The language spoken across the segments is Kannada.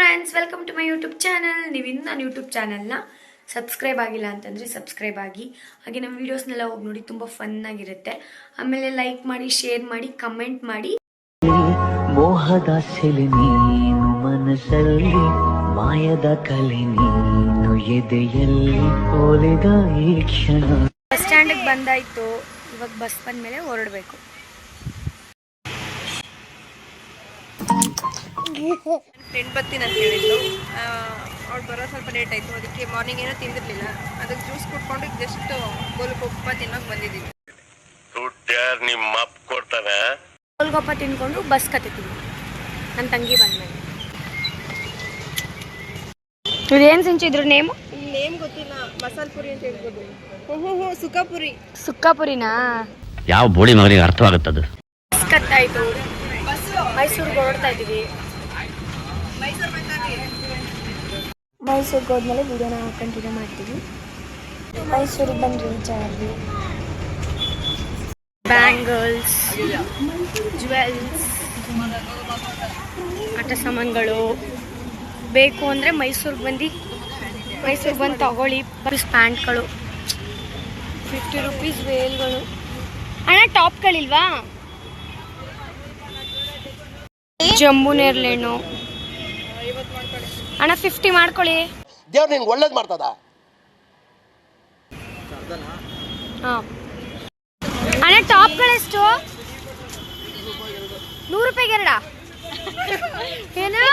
Friends welcome to my YouTube channel ನೀವು ಇನ್ನೂ ನನ್ನ ಯೂಟ್ಯೂಬ್ ಚಾನಲ್ನ ಸಬ್ಸ್ಕ್ರೈಬ್ ಆಗಿಲ್ಲ ಅಂತಂದರೆ ಸಬ್ಸ್ಕ್ರೈಬ್ ಆಗಿ. ಹಾಗೆ ನಮ್ಮ ವೀಡಿಯೋಸ್ನೆಲ್ಲ ಹೋಗಿ ನೋಡಿ ತುಂಬ ಫನ್ ಆಗಿರುತ್ತೆ. ಆಮೇಲೆ ಲೈಕ್ ಮಾಡಿ ಶೇರ್ ಮಾಡಿ ಕಮೆಂಟ್ ಮಾಡಿ. ಮೋಹದ ಸೆಲೆ ನೀನು ಮನಸ್ಸಲ್ಲಿ ಮಾಯದ ಕಲೆ ನೀನು ಎದೆಯಲ್ಲಿ ಓಲಿದ ಈ ಕ್ಷಣ. ಬಸ್ ಸ್ಟ್ಯಾಂಡಿಗೆ ಬಂದಾಯಿತು. ಇವಾಗ ಬಸ್ ಬಂದ ಮೇಲೆ ಹೊರಡಬೇಕು. ಫ್ರೆಂಡ್ ಬರ್ತೀನಿ ಅಂತ ಹೇಳಿದ್ಲು. ಅವ್ಳು ಬರೋ ಸ್ವಲ್ಪ ಲೇಟ್ ಆಯಿತು. ಅದಕ್ಕೆ ಮಾರ್ನಿಂಗ್ ಏನೋ ತಿಂದಿರಲಿಲ್ಲ. ಅದಕ್ಕೆ ಜ್ಯೂಸ್ ಕುಟ್ಕೊಂಡು ಜಸ್ಟ್ ಗೋಲ್ಗೊಪ್ಪ ತಿನ್ನೋಕೆ ಯಾರು ನಿಮ್ಮ ಅಪ್ಪ ಕೊಡ್ತಾನೆ. ಗೋಲ್ಗಪ್ಪ ತಿನ್ಕೊಂಡು ಬಸ್ ಕತ್ತಿದ್ದೀನಿ ನನ್ನ ತಂಗಿ ಬಂದ್ಮೇಲೆ. ಇದೇನು ಸಿಂಚಿದ್ರು ನೇಮು ನೇಮ್ ಗೊತ್ತಿಲ್ಲ. ಮಸಾಲ್ ಪುರಿ ಅಂತ ಹೇಳ್ಬೋದು. ಹ್ಞೂ ಹ್ಞೂ ಹ್ಞೂ ಸುಖಪುರಿ ಸುಕ್ಕಾಪುರಿನಾ ಯಾವ ಬೋಳಿ ಮಗನಿಗೆ ಅರ್ಥವಾಗುತ್ತದು? ಬಸ್ ಕತ್ತಾಯಿತು ಮೈಸೂರಿಗೆ ಹೊರಡ್ತಾ ಇದ್ದೀವಿ. ಮೈಸೂರಿಗೆ ಹೋದ್ಮೇಲೆ ವಿಡಿಯೋನ ಕಂಟಿನ್ಯೂ ಮಾಡ್ತೀವಿ. ಮೈಸೂರಿಗೆ ಬಂದು ರೀಚ್ ಬ್ಯಾಂಗಲ್ಸ್ ಜ್ಯುವೆಲ್ಸ್ ಆಟ ಸಾಮಾನುಗಳು ಬೇಕು ಅಂದರೆ ಮೈಸೂರಿಗೆ ಬಂದು ಮೈಸೂರಿಗೆ ಬಂದು ತಗೊಳ್ಳಿ. ರುಪೀಸ್ ಪ್ಯಾಂಟ್ಗಳು. ಫಿಫ್ಟಿ ರುಪೀಸ್ ವೇಲ್ಗಳು ಅಣ್ಣ ಟಾಪ್ಗಳಿಲ್ವಾ ಜಂಬೂ ನೇರ್ಲೆಣ್ಣು ಅಣ್ಣ ಫಿಫ್ಟಿ ಮಾಡ್ಕೊಳ್ಳಿ. ದೇವ್ರು ನಿನ್ಗೆ ಒಳ್ಳೇದು ಮಾಡ್ತದ? ಹಾಂ. ಅಣ್ಣ ಟಾಪ್ಗಳೆಷ್ಟು ನೂರು ರೂಪಾಯಿಗೆ ಎರಡ? ಏನು?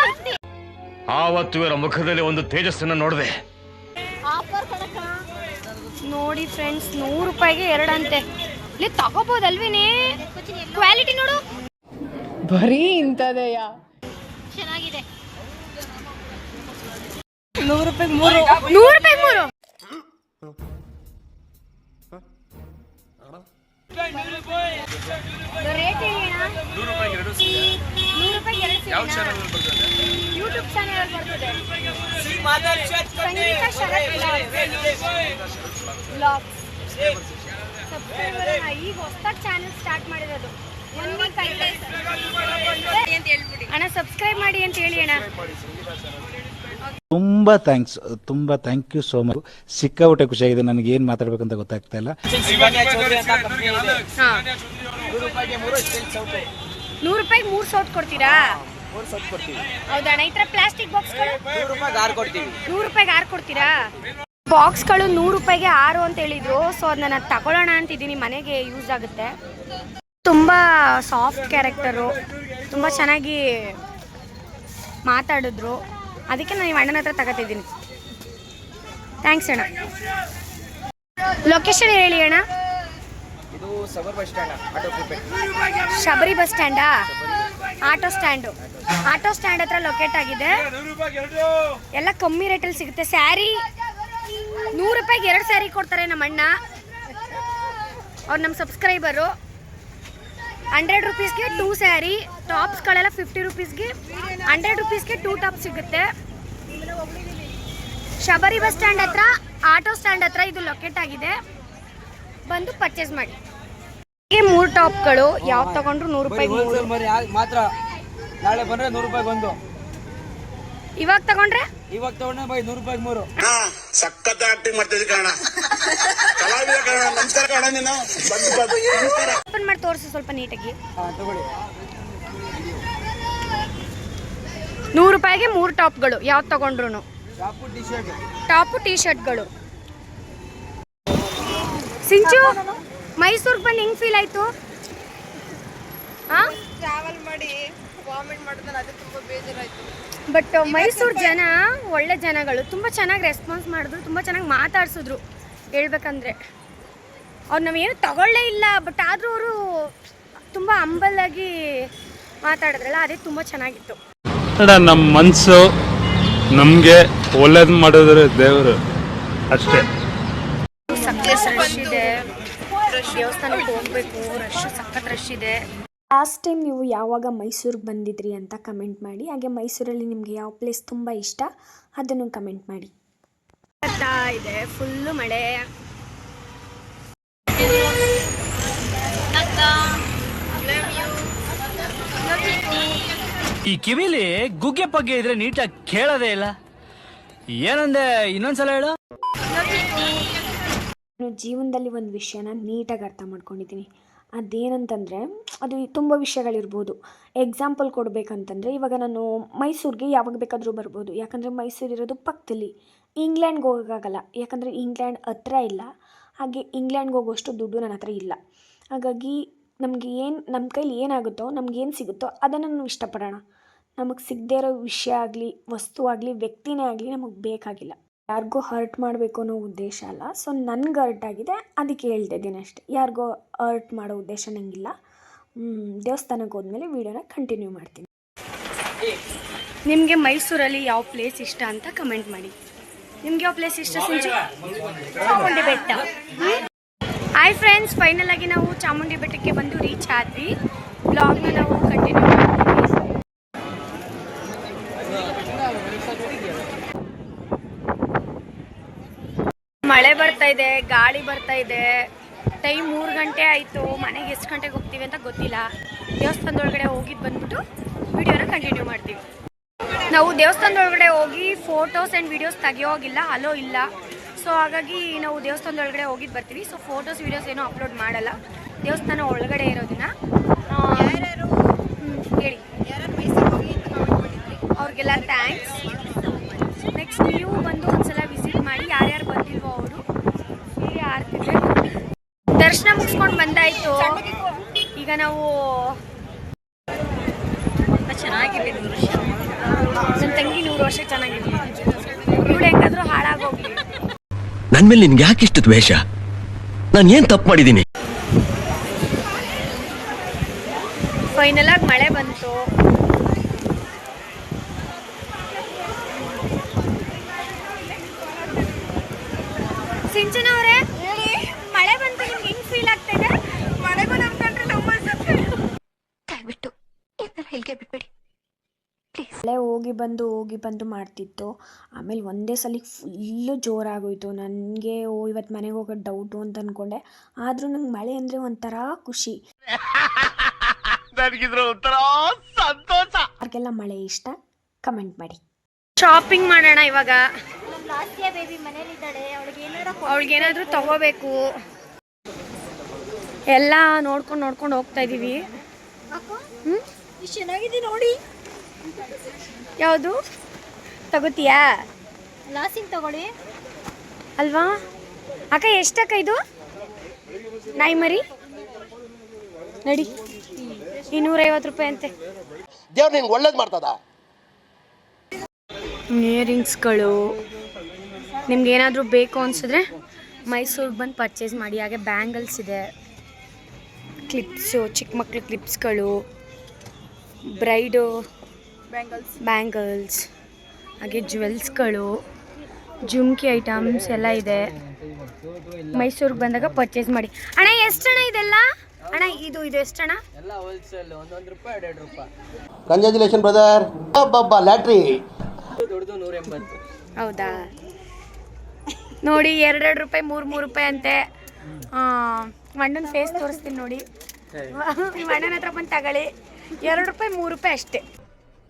ಆವತ್ತು ಇವರ ಮುಖದಲ್ಲಿ ಒಂದು ತೇಜಸ್ಸನ್ನು ನೋಡಿದೆ. ನೋಡಿ ಫ್ರೆಂಡ್ಸ್ ನೂರು ರೂಪಾಯಿಗೆ ಎರಡಂತೆ. ಇಲ್ಲಿ ತಗೋಬೋದಲ್ವೇನೆ? ಕ್ವಾಲಿಟಿ ನೋಡು. ಬರೀ ಇಂಥದೆಯಾ? ನೂರು ರೂಪಾಯಿ ಮೂರು ನೂರು ರೂಪಾಯಿ ಮೂರು ರೇಟ್ ಅಣ್ಣ. ನೂರು ರೂಪಾಯಿ ಎರಡು ಯೂಟ್ಯೂಬ್ ಚಾನೆಲ್ ಬರ್ತದೆ ಸಂಗೀತ ಶರತ್ ಬ್ಲಾಗ್ಸ್ ಸಬ್ಸ್ಕ್ರೈಬರ್ ಈಗ ಹೊಸದಾಗಿ ಚಾನೆಲ್ ಸ್ಟಾರ್ಟ್ ಮಾಡಿರೋದು ಒನ್ ವೀಕ್ ಅಣ್ಣ ಸಬ್ಸ್ಕ್ರೈಬ್ ಮಾಡಿ ಅಂತ ಹೇಳಿ ಅಣ್ಣ ತುಂಬ ಥ್ಯಾಂಕ್ಸ್ ತುಂಬ ಥ್ಯಾಂಕ್ ಯು ಸೋ ಮಚ್ ಸಿಕ್ಕಾಬಿಟ್ಟೆ ಖುಷಿಯಾಗಿದೆ, ನನಗೆ ಏನು ಮಾತಾಡ್ಬೇಕಂತ ಗೊತ್ತಾಗ್ತಾ ಇಲ್ಲ. ನೂರು ರೂಪಾಯಿಗೆ ಮೂರು ಸೌಟ್ ಕೊಡ್ತೀರಾ? ಹೌದಣ್ಣ ಈ ಥರ ಪ್ಲಾಸ್ಟಿಕ್ ಬಾಕ್ಸ್ಗಳು ನೂರು ರೂಪಾಯಿಗೆ ಆರು ಕೊಡ್ತೀರಾ? ಬಾಕ್ಸ್ಗಳು ನೂರು ರೂಪಾಯಿಗೆ ಆರು ಅಂತ ಹೇಳಿದ್ರು. ಸೊ ಅದನ್ನ ತಗೊಳ್ಳೋಣ ಅಂತಿದ್ದೀನಿ, ಮನೆಗೆ ಯೂಸ್ ಆಗುತ್ತೆ. ತುಂಬ ಸಾಫ್ಟ್ ಕ್ಯಾರೆಕ್ಟರು ತುಂಬ ಚೆನ್ನಾಗಿ ಮಾತಾಡಿದ್ರು. ಅದಕ್ಕೆ ನಾನು ನಿಮ್ಮ ಅಣ್ಣನ ಹತ್ರ ತಗೋತಿದ್ದೀನಿ. ಥ್ಯಾಂಕ್ಸ್ ಅಣ್ಣ. ಲೊಕೇಶನ್ ಹೇಳಿ ಅಣ್ಣ. Shabari bus ಸ್ಟ್ಯಾಂಡಾ? Auto stand. Auto stand ಹತ್ರ ಲೊಕೇಟ್ ಆಗಿದೆ. ಎಲ್ಲ ಕಮ್ಮಿ ರೇಟಲ್ಲಿ ಸಿಗುತ್ತೆ. ಸ್ಯಾರಿ ನೂರು ರೂಪಾಯಿಗೆ ಎರಡು ಸ್ಯಾರಿ ಕೊಡ್ತಾರೆ ನಮ್ಮ ಅಣ್ಣ ಅವ್ರು ನಮ್ಮ ಸಬ್ಸ್ಕ್ರೈಬರು ಹಂಡ್ರೆಡ್ ರುಪೀಸ್ಗೆ ಟೂ ಸ್ಯಾರಿ ಟಾಪ್ಸ್ಗಳೆಲ್ಲ ಫಿಫ್ಟಿ ರುಪೀಸ್ಗೆ. ಹಂಡ್ರೆಡ್ ರುಪೀಸ್ಗೆ ಟೂ ಟಾಪ್ ಸಿಗುತ್ತೆ. ಶಬರಿ ಬಸ್ ಸ್ಟ್ಯಾಂಡ್ ಹತ್ರ ಆಟೋ ಸ್ಟ್ಯಾಂಡ್ ಹತ್ರ ಇದು ಲೊಕೇಟ್ ಆಗಿದೆ. ಬಂದು ಪರ್ಚೇಸ್ ಮಾಡಿ. ಮೂರು ಟಾಪ್ಗಳು ಯಾವ್ದು ತಗೊಂಡ್ರು ನೂರು ರೂಪಾಯಿ ಮಾತ್ರ. ನಾಳೆ ಬಂದ್ರೆ ನೂರು ರೂಪಾಯಿ ಒಂದು. ಇವಾಗ ತಗೊಂಡ್ರೆ? ಇವಾಗ ತಗೊಂಡ್ರೆ ಬೈ ನೂರು ರೂಪಾಯಿ ಮೂರು. ಸಖತ್ ಆಕ್ಟಿಂಗ್ ಮಾಡ್ತಿದ್ದೆ ಕಾರಣ ಕಲಾವಿದ ಕಾರಣ ನಮಸ್ಕಾರ ಕಾರಣ ನೀನು. ಬಂದು ಬಂದು. ಓಪನ್ ಮಾಡಿ ತೋರಿಸು ಸ್ವಲ್ಪ ನೀಟಾಗಿ. ಹಾ ತಗೊಳ್ಳಿ. ನೂರು ರೂಪಾಯಿಗೆ ಮೂರು ಟಾಪ್ಗಳು. ಯಾವ್ದು ತಗೊಂಡ್ರು top T shirt top T ಶರ್ಟ್ಗಳು ಸಿಂಚು ಮೈಸೂರಿಗೆ ಬಂದು ಹೆಂಗ್ ಫೀಲ್ ಆಯ್ತು? ಹಾಂ ಟ್ರಾವೆಲ್ ಮಾಡಿ ವಾಮಿಟ್ ಮಾಡಿದ್ರೆ ಅದು ತುಂಬ ಬೇಜಾರಾಯಿತು. ಬಟ್ ಮೈಸೂರು ಜನ ಒಳ್ಳೆ ಜನಗಳು. ತುಂಬ ಚೆನ್ನಾಗಿ ರೆಸ್ಪಾನ್ಸ್ ಮಾಡಿದ್ರು ತುಂಬ ಚೆನ್ನಾಗಿ ಮಾತಾಡ್ಸಿದ್ರು. ಹೇಳ್ಬೇಕಂದ್ರೆ. ಅವ್ರು ನಾವೇನು ತಗೊಳ್ಳೇ ಇಲ್ಲ ಬಟ್ ಆದರೂ ಅವರು ತುಂಬ ಅಂಬಲಾಗಿ ಮಾತಾಡಿದ್ರಲ್ಲ ಅದೇ ತುಂಬ ಚೆನ್ನಾಗಿತ್ತು. ನಮ್ಮ ಮನಸ್ಸು ನಮಗೆ ಒಳ್ಳೇದು ಮಾಡಿದ್ರೆ ದೇವರು ಅಷ್ಟೇ. ಸಖತ್ ರಶ್ ಇದೆ. ದೇವಸ್ಥಾನಕ್ಕೆ ಹೋಗ್ಬೇಕು ರಶ್ ಸಖತ್ ರಶ್ ಇದೆ. ಲಾಸ್ಟ್ ಟೈಮ್ ನೀವು ಯಾವಾಗ ಮೈಸೂರಿಗೆ ಬಂದಿದ್ರಿ ಅಂತ ಕಮೆಂಟ್ ಮಾಡಿ ಹಾಗೆ ಮೈಸೂರಲ್ಲಿ ನಿಮಗೆ ಯಾವ ಪ್ಲೇಸ್ ತುಂಬ ಇಷ್ಟ ಅದನ್ನು ಕಮೆಂಟ್ ಮಾಡಿ. ಬರ್ತಾ ಇದೆ ಫುಲ್ಲು ಮಳೆ. ಈ ಕಿವಿಲಿ ಗುಗ್ಗೆ ಪಗ್ಗೆ ಇದ್ರೆ ನೀಟಾಗಿ ಕೇಳೋದೇ ಇಲ್ಲ. ಏನಂದೆ ಇನ್ನೊಂದ್ಸಲ ಹೇಳು. ನಾನು ಜೀವನದಲ್ಲಿ ಒಂದು ವಿಷಯನ ನೀಟಾಗಿ ಅರ್ಥ ಮಾಡ್ಕೊಂಡಿದ್ದೀನಿ. ಅದೇನಂತಂದರೆ, ಅದು ತುಂಬ ವಿಷಯಗಳಿರ್ಬೋದು. ಎಕ್ಸಾಂಪಲ್ ಕೊಡಬೇಕಂತಂದರೆ, ಇವಾಗ ನಾನು ಮೈಸೂರಿಗೆ ಯಾವಾಗ ಬೇಕಾದರೂ ಬರ್ಬೋದು. ಯಾಕಂದರೆ ಮೈಸೂರು ಇರೋದು ಪಕ್ಕದಲ್ಲಿ ಇಂಗ್ಲೆಂಡ್ಗೆ ಹೋಗೋಕ್ಕಾಗಲ್ಲ. ಯಾಕಂದರೆ ಇಂಗ್ಲೆಂಡ್ ಹತ್ರ ಇಲ್ಲ. ಹಾಗೆ ಇಂಗ್ಲೆಂಡ್ಗೆ ಹೋಗೋಷ್ಟು ದುಡ್ಡು ನನ್ನ ಹತ್ರ ಇಲ್ಲ. ಹಾಗಾಗಿ ನಮಗೆ ಏನು ನಮ್ಮ ಕೈಲಿ ಏನಾಗುತ್ತೋ ನಮ್ಗೇನು ಸಿಗುತ್ತೋ ಅದನ್ನು ನಾವು ಇಷ್ಟಪಡೋಣ. ನಮಗೆ ಸಿಗದೇ ಇರೋ ವಿಷಯ ಆಗಲಿ, ವಸ್ತು ಆಗಲಿ, ವ್ಯಕ್ತಿನೇ ಆಗಲಿ ನಮಗೆ ಬೇಕಾಗಿಲ್ಲ. ಯಾರಿಗೋ ಹರ್ಟ್ ಮಾಡಬೇಕು ಅನ್ನೋ ಉದ್ದೇಶ ಅಲ್ಲ. ಸೊ ನನಗೆ ಹರ್ಟ್ ಆಗಿದೆ, ಅದಕ್ಕೆ ಹೇಳ್ತಾ ಇದ್ದೀನಿ ಅಷ್ಟೇ. ಯಾರಿಗೋ ಹರ್ಟ್ ಮಾಡೋ ಉದ್ದೇಶ ನನಗಿಲ್ಲ ದೇವಸ್ಥಾನಕ್ಕೆ ಹೋದ್ಮೇಲೆ ವೀಡಿಯೋನ ಕಂಟಿನ್ಯೂ ಮಾಡ್ತೀನಿ. ನಿಮಗೆ ಮೈಸೂರಲ್ಲಿ ಯಾವ ಪ್ಲೇಸ್ ಇಷ್ಟ ಅಂತ ಕಮೆಂಟ್ ಮಾಡಿ. ನಿಮ್ಗೆ ಯಾವ ಪ್ಲೇಸ್ ಇಷ್ಟ ಚಾಮುಂಡಿ ಬೆಟ್ಟ. ಹಾಯ್ ಫ್ರೆಂಡ್ಸ್ ಫೈನಲ್ ಆಗಿ ನಾವು ಚಾಮುಂಡಿ ಬೆಟ್ಟಕ್ಕೆ ಬಂದು ರೀಚ್ ಆದ್ವಿ. ಬ್ಲಾಗ್ನ ನಾವು ಕಂಟಿನ್ಯೂ ಮಳೆ ಬರ್ತಾ ಇದೆ ಗಾಳಿ ಬರ್ತಾ ಇದೆ. ಟೈಮ್ ಮೂರು ಗಂಟೆ ಆಯಿತು. ಮನೆಗೆ ಎಷ್ಟು ಗಂಟೆಗೆ ಹೋಗ್ತೀವಿ ಅಂತ ಗೊತ್ತಿಲ್ಲ. ದೇವಸ್ಥಾನದೊಳಗಡೆ ಹೋಗಿದ್ದು ಬಂದ್ಬಿಟ್ಟು ವಿಡಿಯೋನ ಕಂಟಿನ್ಯೂ ಮಾಡ್ತೀವಿ. ನಾವು ದೇವಸ್ಥಾನದೊಳಗಡೆ ಹೋಗಿ ಫೋಟೋಸ್ ಆ್ಯಂಡ್ ವೀಡಿಯೋಸ್ ತೆಗಿಯೋಗಿಲ್ಲ ಅಲೋ ಇಲ್ಲ. ಸೊ ಹಾಗಾಗಿ ನಾವು ದೇವಸ್ಥಾನದೊಳಗಡೆ ಹೋಗಿದ್ದು ಬರ್ತೀವಿ. ಸೊ ಫೋಟೋಸ್ ವೀಡಿಯೋಸ್ ಏನೂ ಅಪ್ಲೋಡ್ ಮಾಡಲ್ಲ. ದೇವಸ್ಥಾನ ಒಳಗಡೆ ಇರೋದನ್ನ ಹೇಳಿ. ಅವ್ರಿಗೆಲ್ಲ ಥ್ಯಾಂಕ್ಸ್ ನೆಕ್ಸ್ಟ್ ನೀವು ಬಂದು ಒಂದ್ಸಲ ಬಂದಿಲ್ವೋ ಅವರು ಫ್ರೀ ಆರ್ತಿದ್ರೆ. ದರ್ಶನ ಮುಗಿಸ್ಕೊಂಡು ಬಂದಾಯ್ತು. ಈಗ ನಾವು ಚೆನ್ನಾಗಿರ್ಲಿ ನನ್ನ ತಂಗಿ ನೂರು ವರ್ಷ ಚೆನ್ನಾಗಿರ್ಲಿ ಇವಳು ಹೆಂಗಾದ್ರೂ ಹಾಳಾಗೋಗ್ಲಿ. ನನ್ ಮೇಲೆ ನಿನ್ಗೆ ಯಾಕೆ ಇಷ್ಟು ದ್ವೇಷ? ನಾನು ಏನ್ ತಪ್ಪು ಮಾಡಿದ್ದೀನಿ? ಫೈನಲ್ ಆಗಿ ಮಳೆ ಬಂತು. ಸಿಂಚನ ಅವರೇ ಮಳೆ ಬಂತು ನಿಮ್ಗೆ ಹೆಂಗ್ ಫೀಲ್ ಆಗ್ತಾ ಇದೆ? ಮಳೆಗೂ ಅನ್ಕೊಂಡ್ರೆ ನಮ್ಮ ದಯವಿಟ್ಟು ಹೆಲ್ಗೆ ಬಿಟ್ಬಿಡಿ. ಮಳೆ ಹೋಗಿ ಬಂದು ಹೋಗಿ ಬಂದು ಮಾಡ್ತಿತ್ತು. ಆಮೇಲೆ ಒಂದೇ ಸಲ ಫುಲ್ಲು ಜೋರಾಗೋಯ್ತು. ನನಗೆ ಓ ಇವತ್ತು ಮನೆಗೆ ಹೋಗೋ ಡೌಟು ಅಂತ ಅಂದ್ಕೊಂಡೆ ಆದರೂ ನಂಗೆ ಮಳೆ ಅಂದರೆ ಒಂಥರ ಖುಷಿ. ನನಗಿದ್ರ ಒಂಥರ ಸಂತೋಷ. ಅವ್ರಿಗೆಲ್ಲ ಮಳೆ ಇಷ್ಟ ಕಮೆಂಟ್ ಮಾಡಿ. ಶಾಪಿಂಗ್ ಮಾಡೋಣ ಇವಾಗ. ಅವಳಿಗೆ ಏನಾದರೂ ತಗೋಬೇಕು. ಎಲ್ಲ ನೋಡ್ಕೊಂಡು ನೋಡ್ಕೊಂಡು ಹೋಗ್ತಾ ಇದೀವಿ. ನೋಡಿ. ಯಾವುದು? ತಗೋತೀಯಾ? ಲಾಸಿಂಗ್ ತಗೊಳ್ಳಿ. ಅಲ್ವಾ? ಅಕ್ಕ ಎಷ್ಟಕ್ಕ ಇದು? ನಾಯಿ ಮರಿ ನಡಿ. ಇನ್ನೂರೈವತ್ತು ರೂಪಾಯಿ ಅಂತೆ. ದೇವ್ರು ನಿನ್ಗೆ ಒಳ್ಳೇದು ಮಾಡ್ತದ? ಇಯರಿಂಗ್ಸ್ಗಳು. ನಿಮ್ಗೆ ಏನಾದರೂ ಬೇಕು ಅನಿಸಿದ್ರೆ ಮೈಸೂರಿಗೆ ಬಂದು ಪರ್ಚೇಸ್ ಮಾಡಿ ಹಾಗೆ ಬ್ಯಾಂಗಲ್ಸ್ ಇದೆ. ಕ್ಲಿಪ್ಸು ಚಿಕ್ಕ ಮಕ್ಕಳು ಕ್ಲಿಪ್ಸ್ಗಳು ಬ್ರೈಡು ಬ್ಯಾಂಗಲ್ಸ್ ಬ್ಯಾಂಗಲ್ಸ್ ಹಾಗೆ ಜ್ಯುವೆಲ್ಸ್ಗಳು ಜುಮ್ಕಿ ಐಟಮ್ಸ್ ಎಲ್ಲ ಇದೆ. ಮೈಸೂರಿಗೆ ಬಂದಾಗ ಪರ್ಚೇಸ್ ಮಾಡಿ. ಅಣ್ಣ ಎಷ್ಟು ಅಣ್ಣ ಇದೆಲ್ಲ? ಅಣ್ಣ ಇದು ಇದು ಎಷ್ಟು ಅಣ್ಣ ಎಲ್ಲ ಹೋಲ್ಸೇಲ್ ಒಂದೊಂದು ರೂಪಾಯಿ ಎರಡು ರೂಪಾಯಿ. ಕಂಗ್ರ್ಯಾಚುಲೇಷನ್ ಬ್ರದರ್ ಲ್ಯಾಟ್ರಿ ನೂರ ಎಂಬತ್ತು ಹೌದಾ? ನೋಡಿ ಎರಡೆರಡು ರೂಪಾಯಿ ಮೂರು ಮೂರು ರೂಪಾಯಿ ಅಂತೆ. ಅಣ್ಣನ ಫೇಸ್ ತೋರಿಸ್ತೀನಿ ನೋಡಿ. ನಿಮ್ಮ ಅಣ್ಣನ ಹತ್ರ ಬಂದು ತಗೊಳ್ಳಿ. ಎರಡು ರೂಪಾಯಿ ಮೂರು ರೂಪಾಯಿ ಅಷ್ಟೇ.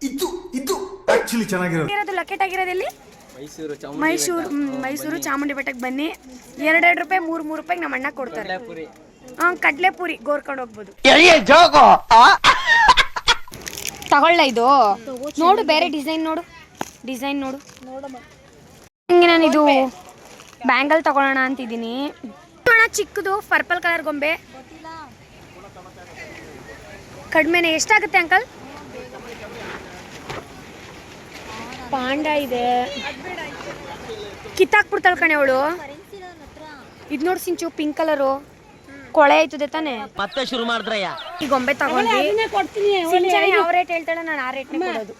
ಇದು ಇದು ಆಕ್ಚುಲಿ ಚೆನ್ನಾಗಿರೋದು. ಇರೋದು ಲಕೆಟ್ ಆಗಿರೋದಲ್ಲಿ ಮೈಸೂರು ಮೈಸೂರು ಮೈಸೂರು ಚಾಮುಂಡಿ ಬೆಟ್ಟಕ್ಕೆ ಬನ್ನಿ. ಎರಡೆರಡು ರೂಪಾಯಿ ಮೂರು ಮೂರು ರೂಪಾಯಿಗೆ ನಮ್ಮ ಅಣ್ಣ ಕೊಡ್ತಾರೆ. ಪುರಿ ಹಾಂ ಕಡಲೆಪುರಿ ಗೋರ್ಕೊಂಡು ಹೋಗ್ಬೋದು. ತಗೊಳ್ಳ ಇದು. ನೋಡು ಬೇರೆ ಡಿಸೈನ್ ನೋಡು. ಡಿಸೈನ್ ನೋಡು. ಹಿಂಗೆ ನಾನು ಇದು ಬ್ಯಾಂಗಲ್ ತಗೊಳ್ಳೋಣ ಅಂತಿದ್ದೀನಿ. ಅಣ್ಣ ಚಿಕ್ಕದು ಪರ್ಪಲ್ ಕಲರ್ ಗೊಂಬೆ. ಕಡಿಮೆನೆ ಎಷ್ಟಾಗುತ್ತೆ ಅಂಕಲ್? ಪಾಂಡ ಇದೆ. ಕಿತ್ತಾಕ್ಬಿಡ್ತಾಳೆ ಕಣೆ ಅವಳು. ಇದು ನೋಡಿ ಸಿಂಚು ಪಿಂಕ್ ಕಲರು ಕೊಳೆ ಆಯ್ತದೆ ತಾನೆ? ಮತ್ತೆ ಶುರು ಮಾಡಿದ್ರಯ್ಯ? ಈ ಗೊಂಬೆ ತಗೊಂಡ್ವಿ ಸಿಂಚನ ಯಾವ ರೇಟ್ ಹೇಳ್ತಾಳೆ ನಾನು ಆ ರೇಟ್ ಕೊಡೋದು.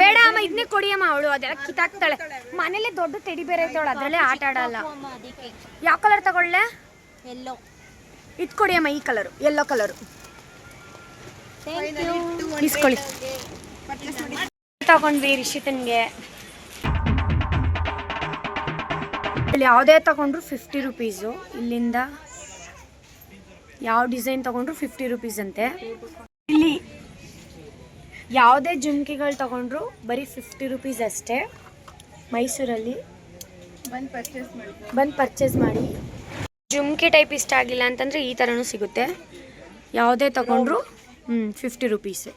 ಬೇಡ ಅಮ್ಮ ಇದನ್ನೇ ಕೊಡಿ ಅಮ್ಮ ಅವಳು ಅದೆಲ್ಲ ಕಿತ್ತಾಕ್ತಾಳೆ. ಮನೇಲೆ ದೊಡ್ಡ ತೆಡಿ ಬೇರೆ ಐತವಳು ಅದರಲ್ಲೇ ಆಟ ಆಡಲ್ಲ. ಯಾವ ಕಲರ್ ತಗೊಳ್ಳೆ? ಎಲ್ಲೋ ಇದು ಕೊಡಿ ಅಮ್ಮ ಈ ಕಲರು ಎಲ್ಲೋ ಕಲರು ಇಸ್ಕೊಳ್ಳಿ. ತಗೊಂಡ್ವಿ ರಿಷಿತನ್ಗೆ. ಇಲ್ಲಿ ಯಾವುದೇ ತಗೊಂಡ್ರು ಫಿಫ್ಟಿ ರುಪೀಸು ಇಲ್ಲಿಂದ ಯಾವ ಡಿಸೈನ್ ತಗೊಂಡ್ರು ಫಿಫ್ಟಿ ರುಪೀಸ್ ಅಂತೆ. ಯಾವುದೇ ಜುಮ್ಕಿಗಳು ತೊಗೊಂಡ್ರು ಬರೀ ಫಿಫ್ಟಿ ರುಪೀಸ್ ಅಷ್ಟೇ. ಮೈಸೂರಲ್ಲಿ. ಬಂದು ಪರ್ಚೇಸ್ ಮಾಡಿ ಬಂದು ಪರ್ಚೇಸ್ ಮಾಡಿ. ಜುಮ್ಕಿ ಟೈಪ್ ಇಷ್ಟ ಆಗಿಲ್ಲ ಅಂತಂದರೆ ಈ ಥರನೂ ಸಿಗುತ್ತೆ. ಯಾವುದೇ ತೊಗೊಂಡ್ರು ಹ್ಞೂ ಫಿಫ್ಟಿ ರುಪೀಸು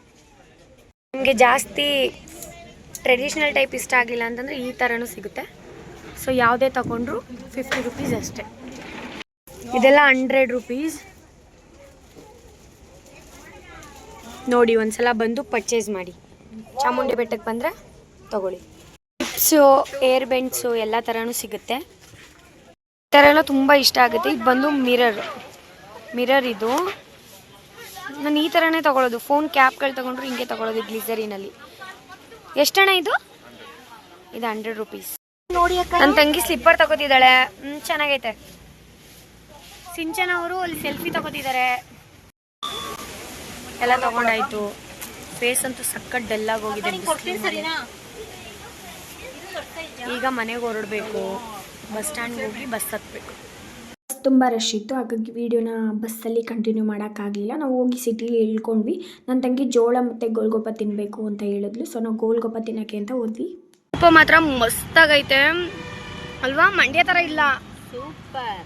ನಿಮಗೆ ಜಾಸ್ತಿ ಟ್ರೆಡಿಷ್ನಲ್ ಟೈಪ್ ಇಷ್ಟ ಆಗಿಲ್ಲ ಅಂತಂದರೆ ಈ ಥರನೂ ಸಿಗುತ್ತೆ. ಸೊ ಯಾವುದೇ ತೊಗೊಂಡ್ರು ಫಿಫ್ಟಿ ರುಪೀಸ್ ಅಷ್ಟೇ. ಇದೆಲ್ಲ ಹಂಡ್ರೆಡ್ ರುಪೀಸ್ ನೋಡಿ ಒಂದ್ಸಲ ಬಂದು ಪರ್ಚೇಸ್ ಮಾಡಿ. ಚಾಮುಂಡಿ ಬೆಟ್ಟಕ್ಕೆ ಬಂದರೆ ತಗೊಳ್ಳಿ. ಸೊ ಏರ್ ಬೆಂಡ್ಸು ಎಲ್ಲ ಥರನೂ ಸಿಗುತ್ತೆ. ಈ ಥರ ಎಲ್ಲ ತುಂಬ ಇಷ್ಟ ಆಗುತ್ತೆ. ಇದು ಬಂದು ಮಿರರ್ ಮಿರರ್ ಇದು. ನಾನು ಈ ಥರನೇ ತೊಗೊಳೋದು. ಫೋನ್ ಕ್ಯಾಪ್ಗಳು ತೊಗೊಂಡ್ರು ಹಿಂಗೆ ತೊಗೊಳೋದು ಗ್ಲಿಸರಿನಲ್ಲಿ ಎಷ್ಟಣ್ಣ ಇದು? ಇದು ಹಂಡ್ರೆಡ್ ರುಪೀಸ್ ನೋಡಿ ನನ್ನ ತಂಗಿ ಸ್ಲಿಪ್ಪರ್ ತಗೋತಿದ್ದಾಳೆ. ಹ್ಞೂ ಚೆನ್ನಾಗೈತೆ. ಸಿಂಚನ ಅವರು ಅಲ್ಲಿ ಸೆಲ್ಫಿ ತಗೋತಿದ್ದಾರೆ. ಎಲ್ಲ ತಗೊಂಡಾಯ್ತು. ಫೇಸ್ ಅಂತೂ ಸಕ್ಕತ್ ಡಲ್ ಆಗಿ ಹೋಗಿದೆ. ಈಗ ಮನೆಗೆ ಹೊರಡಬೇಕು. ಬಸ್ ಸ್ಟ್ಯಾಂಡ್ಗೆ ಹೋಗಿ ಬಸ್ ಹತ್ಬೇಕು. ತುಂಬ ರಶ್ ಇತ್ತು ಹಾಗಾಗಿ ವೀಡಿಯೋನ ಬಸ್ಸಲ್ಲಿ ಕಂಟಿನ್ಯೂ ಮಾಡೋಕ್ಕಾಗಲಿಲ್ಲ ನಾವು ಹೋಗಿ ಸಿಟಿಲಿ ಇಳ್ಕೊಂಡ್ವಿ. ನನ್ನ ತಂಗಿ ಜೋಳ ಮತ್ತು ಗೋಲ್ಗೊಪ್ಪ ತಿನ್ನಬೇಕು ಅಂತ ಹೇಳಿದ್ಲು. ಸೊ ನಾವು ಗೋಲ್ಗೊಪ್ಪ ತಿನ್ನೋಕ್ಕೆ ಅಂತ ಹೋದ್ವಿ. ಗೊಪ್ಪ ಮಾತ್ರ ಮಸ್ತಾಗೈತೆ. ಅಲ್ವಾ? ಮಂಡ್ಯ ಥರ ಇಲ್ಲ. ಸೂಪರ್.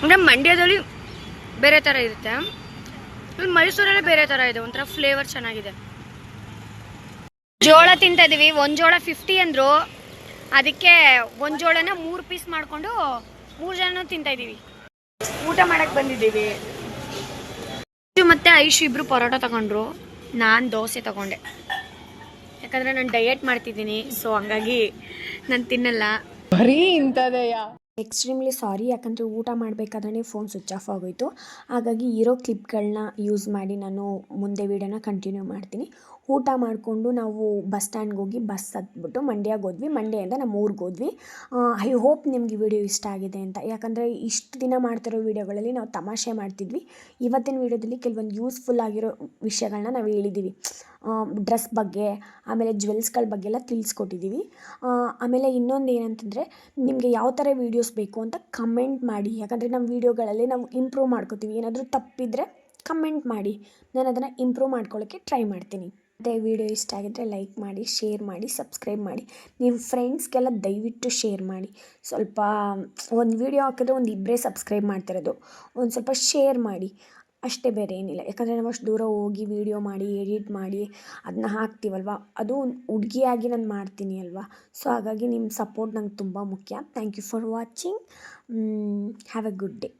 ಅಂದರೆ ಮಂಡ್ಯದಲ್ಲಿ ಬೇರೆ ಥರ ಇರುತ್ತೆ. ಇಲ್ಲಿ ಮೈಸೂರಲ್ಲಿ ಬೇರೆ ಥರ ಇದೆ ಒಂಥರ ಫ್ಲೇವರ್ ಚೆನ್ನಾಗಿದೆ. ಜೋಳ ತಿಂತ ಇದೀವಿ ಒಂದು ಜೋಳ ಫಿಫ್ಟಿ ಅಂದರು ಅದಕ್ಕೆ ಒಂದು ಜೋಳನ ಮೂರು ಪೀಸ್ ಮಾಡಿಕೊಂಡು ಮೂರು ಜನ ತಿಂತಾ ಇದೀವಿ ಊಟ ಮಾಡಕ್ಕೆ ಬಂದಿದ್ದೀವಿ. ಮತ್ತೆ ಐಶು ಇಬ್ರು ಪರೋಟ ತಗೊಂಡ್ರು ನಾನು ದೋಸೆ ತಗೊಂಡೆ. ಯಾಕಂದ್ರೆ ನಾನು ಡಯಟ್ ಮಾಡ್ತಿದ್ದೀನಿ ಸೊ ಹಂಗಾಗಿ ನಾನು ತಿನ್ನಲ್ಲ. ಎಕ್ಸ್ಟ್ರೀಮ್ಲಿ ಸಾರಿ ಯಾಕಂದರೆ ಊಟ ಮಾಡಬೇಕಾದ್ರೆ ಫೋನ್ ಸ್ವಿಚ್ ಆಫ್ ಆಗೋಯಿತು. ಹಾಗಾಗಿ ಇರೋ ಕ್ಲಿಪ್ಗಳನ್ನ ಯೂಸ್ ಮಾಡಿ ನಾನು ಮುಂದೆ ವೀಡಿಯೋನ ಕಂಟಿನ್ಯೂ ಮಾಡ್ತೀನಿ. ಊಟ ಮಾಡಿಕೊಂಡು ನಾವು ಬಸ್ ಸ್ಟ್ಯಾಂಡ್ಗೆ ಹೋಗಿ ಬಸ್ ಹತ್ಬಿಟ್ಟು ಮಂಡ್ಯಗೆ ಹೋದ್ವಿ. ಮಂಡ್ಯದಿಂದ ನಮ್ಮ ಊರಿಗೆ ಹೋದ್ವಿ. ಐ ಹೋಪ್ ನಿಮಗೆ ವಿಡಿಯೋ ಇಷ್ಟ ಆಗಿದೆ ಅಂತ. ಯಾಕಂದರೆ ಇಷ್ಟು ದಿನ ಮಾಡ್ತಿರೋ ವೀಡಿಯೋಗಳಲ್ಲಿ ನಾವು ತಮಾಷೆ ಮಾಡ್ತಿದ್ವಿ. ಇವತ್ತಿನ ವೀಡಿಯೋದಲ್ಲಿ ಕೆಲವೊಂದು ಯೂಸ್ಫುಲ್ ಆಗಿರೋ ವಿಷಯಗಳನ್ನ ನಾವು ಹೇಳಿದ್ದೀವಿ. ಡ್ರೆಸ್ ಬಗ್ಗೆ, ಆಮೇಲೆ ಜ್ಯುವೆಲ್ಸ್ಗಳ ಬಗ್ಗೆ ಎಲ್ಲ ತಿಳಿಸ್ಕೊಟ್ಟಿದ್ದೀವಿ. ಆಮೇಲೆ ಇನ್ನೊಂದು ಏನಂತಂದರೆ ನಿಮಗೆ ಯಾವ ಥರ ವೀಡಿಯೋಸ್ ಬೇಕು ಅಂತ ಕಮೆಂಟ್ ಮಾಡಿ. ಯಾಕಂದರೆ ನಮ್ಮ ವೀಡಿಯೋಗಳಲ್ಲಿ ನಾವು ಇಂಪ್ರೂವ್ ಮಾಡ್ಕೋತೀವಿ. ಏನಾದರೂ ತಪ್ಪಿದರೆ ಕಮೆಂಟ್ ಮಾಡಿ. ನಾನು ಅದನ್ನು ಇಂಪ್ರೂವ್ ಮಾಡ್ಕೊಳ್ಳೋಕ್ಕೆ ಟ್ರೈ ಮಾಡ್ತೀನಿ. ಮತ್ತು ವಿಡಿಯೋ ಇಷ್ಟ ಆಗಿದ್ದರೆ ಲೈಕ್ ಮಾಡಿ, ಶೇರ್ ಮಾಡಿ, ಸಬ್ಸ್ಕ್ರೈಬ್ ಮಾಡಿ. ನಿಮ್ಮ ಫ್ರೆಂಡ್ಸ್ಗೆಲ್ಲ ದಯವಿಟ್ಟು ಶೇರ್ ಮಾಡಿ. ಸ್ವಲ್ಪ ಒಂದು ವೀಡಿಯೋ ಹಾಕಿದ್ರೆ ಒಂದು ಇಬ್ಬರೇ ಸಬ್ಸ್ಕ್ರೈಬ್ ಮಾಡ್ತಿರೋದು. ಒಂದು ಸ್ವಲ್ಪ ಶೇರ್ ಮಾಡಿ. ಅಷ್ಟೇ ಬೇರೆ ಏನಿಲ್ಲ. ಯಾಕಂದರೆ ನಾವು ಅಷ್ಟು ದೂರ ಹೋಗಿ ವೀಡಿಯೋ ಮಾಡಿ, ಎಡಿಟ್ ಮಾಡಿ ಅದನ್ನ ಹಾಕ್ತೀವಲ್ವ? ಅದು ಹುಡುಗಿಯಾಗಿ ನಾನು ಮಾಡ್ತೀನಿ ಅಲ್ವಾ? ಸೊ ಹಾಗಾಗಿ ನಿಮ್ಮ ಸಪೋರ್ಟ್ ನಂಗೆ ತುಂಬ ಮುಖ್ಯ. Thank you for watching have a good day